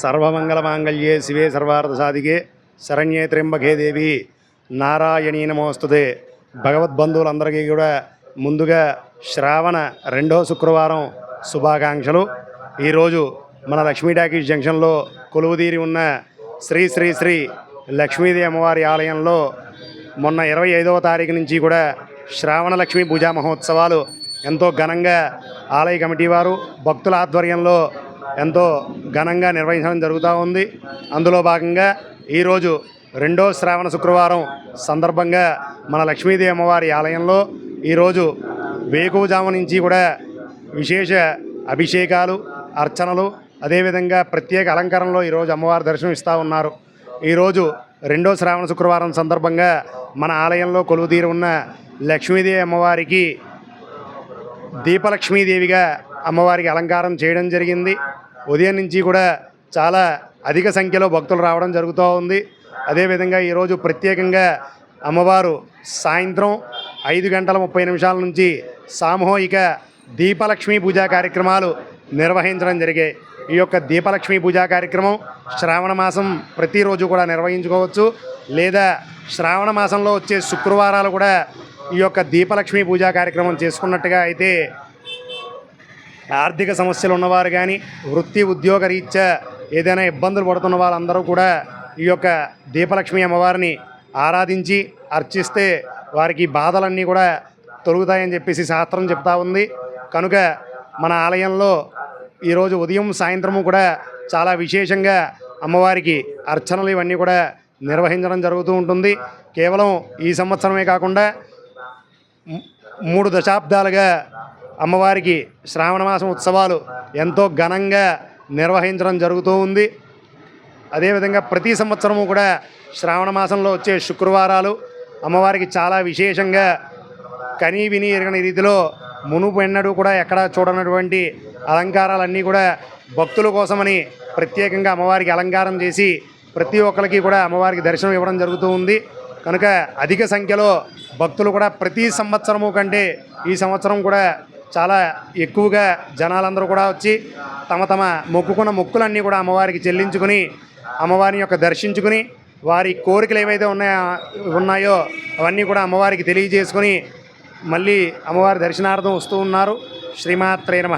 సర్వమంగళమాంగళ్యే శివే సర్వార్థసాధికే. శరణ్యే త్రింబకే దేవి. నారాయణీ నమోస్తుతే. భగవద్బంధువులందరికీ కూడా ముందుగా శ్రావణ రెండో శుక్రవారం శుభాకాంక్షలు. ఈరోజు మన లక్ష్మీ టాకీస్ జంక్షన్లో కొలువుదీరి ఉన్న శ్రీ శ్రీ శ్రీ లక్ష్మీదేవి అమ్మవారి ఆలయంలో మొన్న ఇరవై ఐదవ తారీఖు నుంచి కూడా శ్రావణ లక్ష్మీ పూజా మహోత్సవాలు ఎంతో ఘనంగా ఆలయ కమిటీ వారు భక్తుల ఆధ్వర్యంలో ఎంతో ఘనంగా నిర్వహించడం జరుగుతూ ఉంది. అందులో భాగంగా ఈరోజు రెండో శ్రావణ శుక్రవారం సందర్భంగా మన లక్ష్మీదేవి అమ్మవారి ఆలయంలో ఈరోజు వేకువజాము నుంచి కూడా విశేష అభిషేకాలు అర్చనలు అదేవిధంగా ప్రత్యేక అలంకరణలో ఈరోజు అమ్మవారి దర్శనం ఇస్తూ ఉన్నారు. ఈరోజు రెండో శ్రావణ శుక్రవారం సందర్భంగా మన ఆలయంలో కొలువుతీరి ఉన్న లక్ష్మీదేవి అమ్మవారికి దీపలక్ష్మీదేవిగా అమ్మవారికి అలంకారం చేయడం జరిగింది. ఉదయం నుంచి కూడా చాలా అధిక సంఖ్యలో భక్తులు రావడం జరుగుతూ ఉంది. అదేవిధంగా ఈరోజు ప్రత్యేకంగా అమ్మవారు సాయంత్రం ఐదు గంటల ముప్పై నిమిషాల నుంచి సామూహిక దీపలక్ష్మీ పూజా కార్యక్రమాలు నిర్వహించడం జరిగాయి ఈ యొక్క దీపలక్ష్మీ పూజా కార్యక్రమం శ్రావణ మాసం ప్రతిరోజు కూడా నిర్వహించుకోవచ్చు. లేదా శ్రావణ మాసంలో వచ్చే శుక్రవారాలు కూడా ఈ యొక్క దీపలక్ష్మీ పూజా కార్యక్రమం చేసుకున్నట్టుగా అయితే ఆర్థిక సమస్యలు ఉన్నవారు కానీ వృత్తి ఉద్యోగ రీత్యా ఏదైనా ఇబ్బందులు పడుతున్న వాళ్ళందరూ కూడా ఈ యొక్క దీపలక్ష్మి అమ్మవారిని ఆరాధించి అర్చిస్తే వారికి బాధలన్నీ కూడా తొలుగుతాయని చెప్పేసి శాస్త్రం చెప్తా ఉంది. కనుక మన ఆలయంలో ఈరోజు ఉదయం సాయంత్రము కూడా చాలా విశేషంగా అమ్మవారికి అర్చనలు ఇవన్నీ కూడా నిర్వహించడం జరుగుతూ ఉంటుంది. కేవలం ఈ సంవత్సరమే కాకుండా మూడు దశాబ్దాలుగా అమ్మవారికి శ్రావణ మాసం ఉత్సవాలు ఎంతో ఘనంగా నిర్వహించడం జరుగుతూ ఉంది. అదేవిధంగా ప్రతి సంవత్సరము కూడా శ్రావణ మాసంలో వచ్చే శుక్రవారాలు అమ్మవారికి చాలా విశేషంగా కనీ విని ఎరగని రీతిలో మునుపు ఎన్నడూ కూడా ఎక్కడ చూడనటువంటి అలంకారాలన్నీ కూడా భక్తుల కోసమని ప్రత్యేకంగా అమ్మవారికి అలంకారం చేసి ప్రతి ఒక్కరికి కూడా అమ్మవారికి దర్శనం ఇవ్వడం జరుగుతూ ఉంది. కనుక అధిక సంఖ్యలో భక్తులు కూడా ప్రతి సంవత్సరము కంటే ఈ సంవత్సరం కూడా చాలా ఎక్కువగా జనాలందరూ కూడా వచ్చి తమ తమ మొక్కుకున్న మొక్కులన్నీ కూడా అమ్మవారికి చెల్లించుకుని అమ్మవారిని యొక్క దర్శించుకుని వారి కోరికలు ఏవైతే ఉన్నాయో ఉన్నాయో అవన్నీ కూడా అమ్మవారికి తెలియజేసుకొని మళ్ళీ అమ్మవారి దర్శనార్థం వస్తూ ఉన్నారు. శ్రీమాత్రే నమ.